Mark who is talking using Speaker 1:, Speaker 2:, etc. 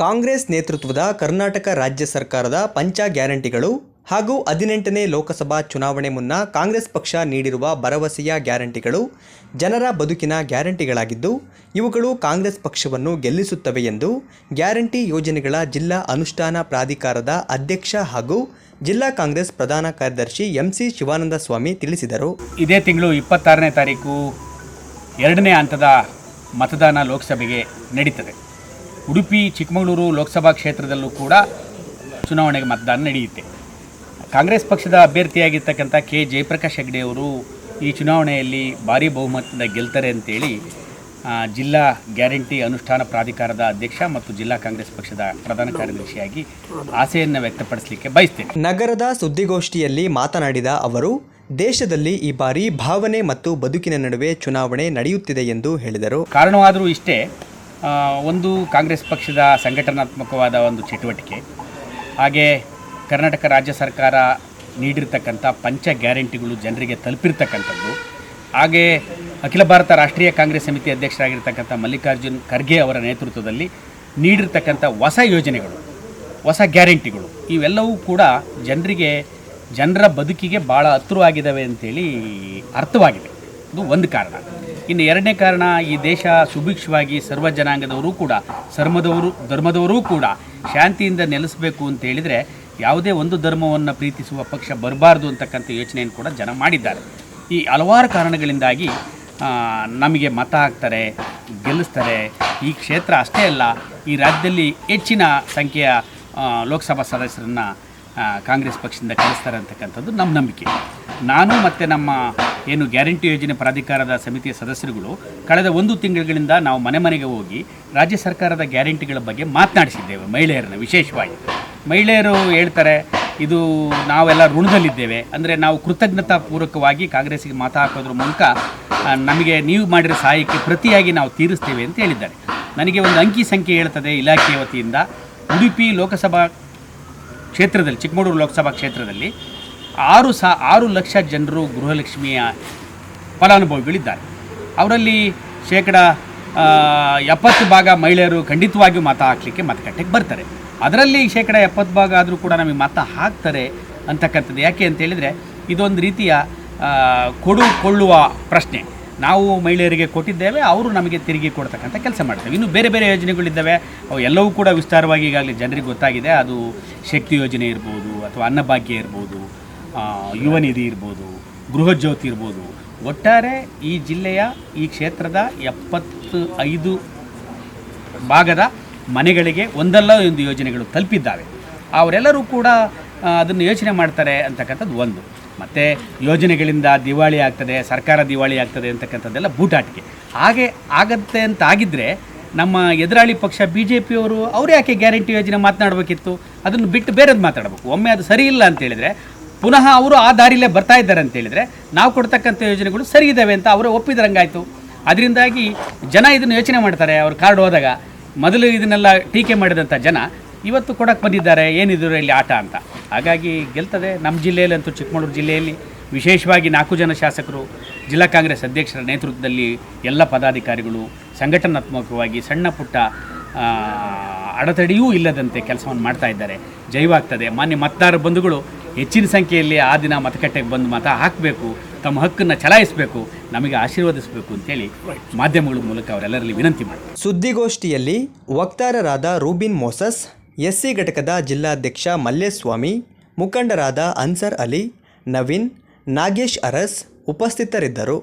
Speaker 1: ಕಾಂಗ್ರೆಸ್ ನೇತೃತ್ವದ ಕರ್ನಾಟಕ ರಾಜ್ಯ ಸರ್ಕಾರದ ಪಂಚ ಗ್ಯಾರಂಟಿಗಳು ಹಾಗೂ ಹದಿನೆಂಟನೇ ಲೋಕಸಭಾ ಚುನಾವಣೆ ಮುನ್ನ ಕಾಂಗ್ರೆಸ್ ಪಕ್ಷ ನೀಡಿರುವ ಭರವಸೆಯ ಗ್ಯಾರಂಟಿಗಳು ಜನರ ಬದುಕಿನ ಗ್ಯಾರಂಟಿಗಳಾಗಿದ್ದು, ಇವುಗಳು ಕಾಂಗ್ರೆಸ್ ಪಕ್ಷವನ್ನು ಗೆಲ್ಲಿಸುತ್ತವೆ ಎಂದು ಗ್ಯಾರಂಟಿ ಯೋಜನೆಗಳ ಜಿಲ್ಲಾ ಅನುಷ್ಠಾನ ಪ್ರಾಧಿಕಾರದ ಅಧ್ಯಕ್ಷ ಹಾಗೂ ಜಿಲ್ಲಾ ಕಾಂಗ್ರೆಸ್ ಪ್ರಧಾನ ಕಾರ್ಯದರ್ಶಿ ಎಂಸಿ ಶಿವಾನಂದ ಸ್ವಾಮಿ ತಿಳಿಸಿದರು.
Speaker 2: ಇದೇ ತಿಂಗಳು ಇಪ್ಪತ್ತಾರನೇ ತಾರೀಕು ಎರಡನೇ ಹಂತದ ಮತದಾನ ಲೋಕಸಭೆಗೆ ನಡೀತದೆ. ಉಡುಪಿ ಚಿಕ್ಕಮಗಳೂರು ಲೋಕಸಭಾ ಕ್ಷೇತ್ರದಲ್ಲೂ ಕೂಡ ಚುನಾವಣೆಗೆ ಮತದಾನ ನಡೆಯುತ್ತೆ. ಕಾಂಗ್ರೆಸ್ ಪಕ್ಷದ ಅಭ್ಯರ್ಥಿಯಾಗಿರ್ತಕ್ಕಂಥ ಕೆ. ಜಯಪ್ರಕಾಶ್ ಹೆಗ್ಡೆ ಅವರು ಈ ಚುನಾವಣೆಯಲ್ಲಿ ಭಾರೀ ಬಹುಮತದಿಂದ ಗೆಲ್ತಾರೆ ಅಂತೇಳಿ ಜಿಲ್ಲಾ ಗ್ಯಾರಂಟಿ ಅನುಷ್ಠಾನ ಪ್ರಾಧಿಕಾರದ ಅಧ್ಯಕ್ಷ ಮತ್ತು ಜಿಲ್ಲಾ ಕಾಂಗ್ರೆಸ್ ಪಕ್ಷದ ಪ್ರಧಾನ ಕಾರ್ಯದರ್ಶಿಯಾಗಿ ಆಸೆಯನ್ನು ವ್ಯಕ್ತಪಡಿಸಲಿಕ್ಕೆ ಬಯಸ್ತೇನೆ.
Speaker 1: ನಗರದ ಸುದ್ದಿಗೋಷ್ಠಿಯಲ್ಲಿ ಮಾತನಾಡಿದ ಅವರು ದೇಶದಲ್ಲಿ ಈ ಬಾರಿ ಭಾವನೆ ಮತ್ತು ಬದುಕಿನ ನಡುವೆ ಚುನಾವಣೆ ನಡೆಯುತ್ತಿದೆ ಎಂದು ಹೇಳಿದರು.
Speaker 2: ಕಾರಣವಾದರೂ ಇಷ್ಟೇ ಒಂದು ಕಾಂಗ್ರೆಸ್ ಪಕ್ಷದ ಸಂಘಟನಾತ್ಮಕವಾದ ಒಂದು ಚಟುವಟಿಕೆ. ಹಾಗೆ ಕರ್ನಾಟಕ ರಾಜ್ಯ ಸರ್ಕಾರ ನೀಡಿರ್ತಕ್ಕಂಥ ಪಂಚ ಗ್ಯಾರಂಟಿಗಳು ಜನರಿಗೆ ತಲುಪಿರ್ತಕ್ಕಂಥದ್ದು. ಹಾಗೆ ಅಖಿಲ ಭಾರತ ರಾಷ್ಟ್ರೀಯ ಕಾಂಗ್ರೆಸ್ ಸಮಿತಿ ಅಧ್ಯಕ್ಷರಾಗಿರ್ತಕ್ಕಂಥ ಮಲ್ಲಿಕಾರ್ಜುನ್ ಖರ್ಗೆ ಅವರ ನೇತೃತ್ವದಲ್ಲಿ ನೀಡಿರ್ತಕ್ಕಂಥ ಹೊಸ ಯೋಜನೆಗಳು, ಹೊಸ ಗ್ಯಾರಂಟಿಗಳು. ಇವೆಲ್ಲವೂ ಕೂಡ ಜನರಿಗೆ, ಜನರ ಬದುಕಿಗೆ ಭಾಳ ಹತ್ತಿರವಾಗಿದ್ದಾವೆ ಅಂತೇಳಿ ಅರ್ಥವಾಗಿದೆ. ಇದು ಒಂದು ಕಾರಣ. ಇನ್ನು ಎರಡನೇ ಕಾರಣ ಈ ದೇಶ ಸುಭಿಕ್ಷವಾಗಿ ಸರ್ವ ಜನಾಂಗದವರು ಕೂಡ ಧರ್ಮದವರು ಧರ್ಮದವರೂ ಕೂಡ ಶಾಂತಿಯಿಂದ ನೆಲೆಸಬೇಕು ಅಂತ ಹೇಳಿದರೆ ಯಾವುದೇ ಒಂದು ಧರ್ಮವನ್ನು ಪ್ರೀತಿಸುವ ಪಕ್ಷ ಬರಬಾರ್ದು ಅಂತಕ್ಕಂಥ ಯೋಚನೆಯನ್ನು ಕೂಡ ಜನ ಮಾಡಿದ್ದಾರೆ. ಈ ಹಲವಾರು ಕಾರಣಗಳಿಂದಾಗಿ ನಮಗೆ ಮತ ಹಾಕ್ತಾರೆ, ಗೆಲ್ಲಿಸ್ತಾರೆ. ಈ ಕ್ಷೇತ್ರ ಅಷ್ಟೇ ಅಲ್ಲ, ಈ ರಾಜ್ಯದಲ್ಲಿ ಹೆಚ್ಚಿನ ಸಂಖ್ಯೆಯ ಲೋಕಸಭಾ ಸದಸ್ಯರನ್ನು ಕಾಂಗ್ರೆಸ್ ಪಕ್ಷದಿಂದ ಕಳಿಸ್ತಾರೆ ಅಂತಕ್ಕಂಥದ್ದು ನಮ್ಮ ನಂಬಿಕೆ. ನಾನು ಮತ್ತು ನಮ್ಮ ಏನು ಗ್ಯಾರಂಟಿ ಯೋಜನೆ ಪ್ರಾಧಿಕಾರದ ಸಮಿತಿಯ ಸದಸ್ಯರುಗಳು ಕಳೆದ ಒಂದು ತಿಂಗಳುಗಳಿಂದ ನಾವು ಮನೆ ಮನೆಗೆ ಹೋಗಿ ರಾಜ್ಯ ಸರ್ಕಾರದ ಗ್ಯಾರಂಟಿಗಳ ಬಗ್ಗೆ ಮಾತನಾಡಿಸಿದ್ದೇವೆ ಮಹಿಳೆಯರನ್ನು ವಿಶೇಷವಾಗಿ. ಮಹಿಳೆಯರು ಹೇಳ್ತಾರೆ, ಇದು ನಾವೆಲ್ಲ ಋಣದಲ್ಲಿದ್ದೇವೆ. ಅಂದರೆ ನಾವು ಕೃತಜ್ಞತಾಪೂರ್ವಕವಾಗಿ ಕಾಂಗ್ರೆಸ್ಗೆ ಮತ ಹಾಕೋದ್ರ ಮೂಲಕ ನಮಗೆ ನೀವು ಮಾಡಿರೋ ಸಹಾಯಕ್ಕೆ ಪ್ರತಿಯಾಗಿ ನಾವು ತೀರಿಸ್ತೇವೆ ಅಂತ ಹೇಳಿದ್ದಾರೆ. ನನಗೆ ಒಂದು ಅಂಕಿ ಸಂಖ್ಯೆ ಹೇಳ್ತದೆ ಇಲಾಖೆಯ ವತಿಯಿಂದ. ಉಡುಪಿ ಲೋಕಸಭಾ ಕ್ಷೇತ್ರದಲ್ಲಿ, ಚಿಕ್ಕಮಗಳೂರು ಲೋಕಸಭಾ ಕ್ಷೇತ್ರದಲ್ಲಿ ಆರು ಸಾ ಆರು ಲಕ್ಷ ಜನರು ಗೃಹಲಕ್ಷ್ಮಿಯ ಫಲಾನುಭವಿಗಳಿದ್ದಾರೆ. ಅವರಲ್ಲಿ ಶೇಕಡ ಎಪ್ಪತ್ತು ಭಾಗ ಮಹಿಳೆಯರು ಖಂಡಿತವಾಗಿಯೂ ಮತ ಹಾಕಲಿಕ್ಕೆ ಮತಗಟ್ಟೆಗೆ ಬರ್ತಾರೆ. ಅದರಲ್ಲಿ ಶೇಕಡ ಎಪ್ಪತ್ತು ಭಾಗ ಆದರೂ ಕೂಡ ನಮಗೆ ಮತ ಹಾಕ್ತಾರೆ ಅಂತಕ್ಕಂಥದ್ದು. ಯಾಕೆ ಅಂತ ಹೇಳಿದರೆ, ಇದೊಂದು ರೀತಿಯ ಕೊಡು ಕೊಳ್ಳುವ ಪ್ರಶ್ನೆ. ನಾವು ಮಹಿಳೆಯರಿಗೆ ಕೊಟ್ಟಿದ್ದೇವೆ, ಅವರು ನಮಗೆ ತಿರುಗಿ ಕೊಡ್ತಕ್ಕಂಥ ಕೆಲಸ ಮಾಡ್ತೇವೆ. ಇನ್ನು ಬೇರೆ ಬೇರೆ ಯೋಜನೆಗಳಿದ್ದಾವೆ. ಅವು ಎಲ್ಲವೂ ಕೂಡ ವಿಸ್ತಾರವಾಗಿ ಈಗಾಗಲೇ ಜನರಿಗೆ ಗೊತ್ತಾಗಿದೆ. ಅದು ಶಕ್ತಿ ಯೋಜನೆ ಇರ್ಬೋದು ಅಥವಾ ಅನ್ನಭಾಗ್ಯ ಇರ್ಬೋದು. ಯುವ ನಿಧಿ ಇರ್ಬೋದು, ಗೃಹಜ್ಯೋತಿ ಇರ್ಬೋದು, ಒಟ್ಟಾರೆ ಈ ಜಿಲ್ಲೆಯ ಈ ಕ್ಷೇತ್ರದ ಎಪ್ಪತ್ತು ಐದು ಭಾಗದ ಮನೆಗಳಿಗೆ ಒಂದಲ್ಲ ಒಂದು ಯೋಜನೆಗಳು ತಲುಪಿದ್ದಾವೆ. ಅವರೆಲ್ಲರೂ ಕೂಡ ಅದನ್ನು ಯೋಚನೆ ಮಾಡ್ತಾರೆ ಅಂತಕ್ಕಂಥದ್ದು ಒಂದು. ಮತ್ತು ಯೋಜನೆಗಳಿಂದ ದಿವಾಳಿ ಆಗ್ತದೆ, ಸರ್ಕಾರ ದಿವಾಳಿ ಆಗ್ತದೆ ಅಂತಕ್ಕಂಥದ್ದೆಲ್ಲ ಬೂಟಾಟಿಕೆ. ಹಾಗೆ ಆಗತ್ತೆ ಅಂತ ಆಗಿದ್ದರೆ ನಮ್ಮ ಎದುರಾಳಿ ಪಕ್ಷ ಬಿ ಜೆ ಪಿಯವರು ಅವ್ರು ಯಾಕೆ ಗ್ಯಾರಂಟಿ ಯೋಜನೆ ಮಾತನಾಡಬೇಕಿತ್ತು? ಅದನ್ನು ಬಿಟ್ಟು ಬೇರೆದು ಮಾತಾಡಬೇಕು. ಒಮ್ಮೆ ಅದು ಸರಿ ಇಲ್ಲ ಅಂತ ಹೇಳಿದರೆ ಪುನಃ ಅವರು ಆ ದಾರಿಲೇ ಬರ್ತಾ ಇದ್ದಾರೆ ಅಂತ ಹೇಳಿದರೆ, ನಾವು ಕೊಡ್ತಕ್ಕಂಥ ಯೋಜನೆಗಳು ಸರಿ ಇದ್ದಾವೆ ಅಂತ ಅವರು ಒಪ್ಪಿದ್ರಂಗಾಯಿತು. ಅದರಿಂದಾಗಿ ಜನ ಇದನ್ನು ಯೋಚನೆ ಮಾಡ್ತಾರೆ, ಅವ್ರ ಕಾರ್ಡ್ ಹೋದಾಗ ಮೊದಲು ಇದನ್ನೆಲ್ಲ ಟೀಕೆ ಮಾಡಿದಂಥ ಜನ ಇವತ್ತು ಕೊಡಕ್ಕೆ ಬಂದಿದ್ದಾರೆ ಏನಿದ್ರು ಇಲ್ಲಿ ಆಟ ಅಂತ. ಹಾಗಾಗಿ ಗೆಲ್ತದೆ. ನಮ್ಮ ಜಿಲ್ಲೆಯಲ್ಲಿ ಅಂತೂ ಚಿಕ್ಕಮಗಳೂರು ಜಿಲ್ಲೆಯಲ್ಲಿ ವಿಶೇಷವಾಗಿ ನಾಲ್ಕು ಜನ ಶಾಸಕರು, ಜಿಲ್ಲಾ ಕಾಂಗ್ರೆಸ್ ಅಧ್ಯಕ್ಷರ ನೇತೃತ್ವದಲ್ಲಿ ಎಲ್ಲ ಪದಾಧಿಕಾರಿಗಳು ಸಂಘಟನಾತ್ಮಕವಾಗಿ ಸಣ್ಣ ಪುಟ್ಟ ಅಡೆತಡೆಯೂ ಇಲ್ಲದಂತೆ ಕೆಲಸವನ್ನು ಮಾಡ್ತಾ ಇದ್ದಾರೆ. ಜೈವಾಗ್ತದೆ ಮಾನ್ಯ ಮತದಾರ ಬಂಧುಗಳು ಹೆಚ್ಚಿನ ಸಂಖ್ಯೆಯಲ್ಲಿ ಆ ದಿನ ಮತಗಟ್ಟೆಗೆ ಬಂದು ಮತ ಹಾಕಬೇಕು, ತಮ್ಮ ಹಕ್ಕನ್ನು ಚಲಾಯಿಸಬೇಕು, ನಮಗೆ ಆಶೀರ್ವದಿಸಬೇಕು ಅಂತೇಳಿ ಮಾಧ್ಯಮಗಳ ಮೂಲಕ ಅವರೆಲ್ಲರಲ್ಲಿ ವಿನಂತಿ ಮಾಡಿ
Speaker 1: ಸುದ್ದಿಗೋಷ್ಠಿಯಲ್ಲಿ ವಕ್ತಾರರಾದ ರೂಬಿನ್ ಮೋಸಸ್, ಎಸ್ಸಿ ಘಟಕದ ಜಿಲ್ಲಾಧ್ಯಕ್ಷ ಮಲ್ಲೇಸ್ವಾಮಿ, ಮುಖಂಡರಾದ ಅನ್ಸರ್ ಅಲಿ, ನವೀನ್, ನಾಗೇಶ್ ಅರಸ್ ಉಪಸ್ಥಿತರಿದ್ದರು.